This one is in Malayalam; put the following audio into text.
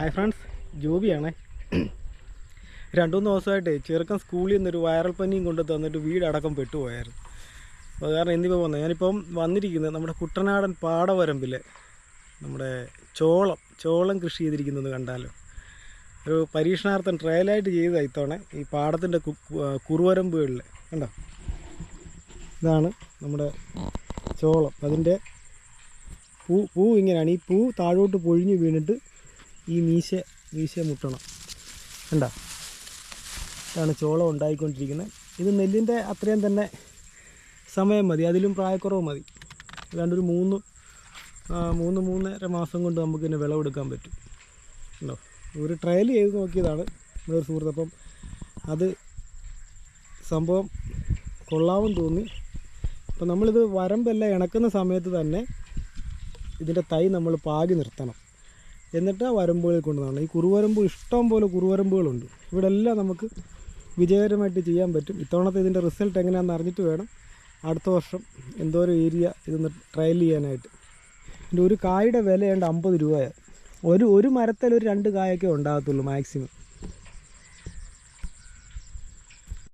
Hi friends ജോബിയാണേ. രണ്ടു മൂന്ന് ദിവസമായിട്ട് ചെറുക്കൻ സ്കൂളിൽ നിന്നൊരു വൈറൽ പനിയും കൊണ്ട് തന്നിട്ട് വീടടക്കം പെട്ടുപോയായിരുന്നു. അത് കാരണം എന്തിപ്പോൾ വന്നത് ഞാനിപ്പം വന്നിരിക്കുന്നത് നമ്മുടെ കുട്ടനാടൻ പാടവരമ്പിൽ നമ്മുടെ ചോളം ചോളം കൃഷി ചെയ്തിരിക്കുന്നത് കണ്ടാലോ? ഒരു പരീക്ഷണാർത്ഥം ട്രയലായിട്ട് ചെയ്ത ഇത്തവണ ഈ പാടത്തിന്റെ കുറുവരമ്പുകളിൽ കണ്ടോ? ഇതാണ് നമ്മുടെ ചോളം. അതിന്റെ പൂ പൂ ഇങ്ങനെയാണ്. ഈ പൂ താഴോട്ട് പൊഴിഞ്ഞ് വീണിട്ട് ഈ മീശ മീശ മുട്ടണം. കണ്ടോ? ഇതാണ് ചോളം ഉണ്ടായിക്കൊണ്ടിരിക്കുന്നത്. ഇത് നെല്ലിന്റെ അത്രയും തന്നെ സമയം മതി. അതിലും പ്രായക്കുറവ് മതി. ഏതാണ്ടൊരു മൂന്ന് മൂന്ന് മൂന്നര മാസം കൊണ്ട് നമുക്ക് ഇതിന് വിളവെടുക്കാൻ പറ്റും. ഉണ്ടോ ഒരു ട്രയൽ ചെയ്ത് നോക്കിയതാണ് നമ്മുടെ ഒരു സുഹൃത്ത്. അപ്പം അത് സംഭവം കൊള്ളാമെന്ന് തോന്നി. അപ്പം നമ്മളിത് വരമ്പെല്ലാം ഇണക്കുന്ന സമയത്ത് തന്നെ ഇതിന്റെ തൈ നമ്മൾ പാകി നിർത്തണം. എന്നിട്ട് ആ വരമ്പുകളിൽ കൊണ്ട് നടണം ഈ കുറുവരമ്പ് ഇഷ്ടം പോലെ കുറുവരമ്പുകളുണ്ട്. ഇവിടെ എല്ലാം നമുക്ക് വിജയകരമായിട്ട് ചെയ്യാൻ പറ്റും. ഇത്തവണത്തെ ഇതിന്റെ റിസൾട്ട് എങ്ങനെയാണെന്ന് അറിഞ്ഞിട്ട് വേണം. അടുത്ത വർഷം എന്തോ ഒരു ഏരിയ ഇതൊന്ന് ട്രയൽ ചെയ്യാനായിട്ട്. ഇതിന്റെ ഒരു കായുടെ വില ഏണ്ട അമ്പത് രൂപയാണ്. ഒരു ഒരു മരത്തിൽ ഒരു രണ്ട് കായൊക്കെ ഉണ്ടാകത്തുള്ളൂ മാക്സിമം.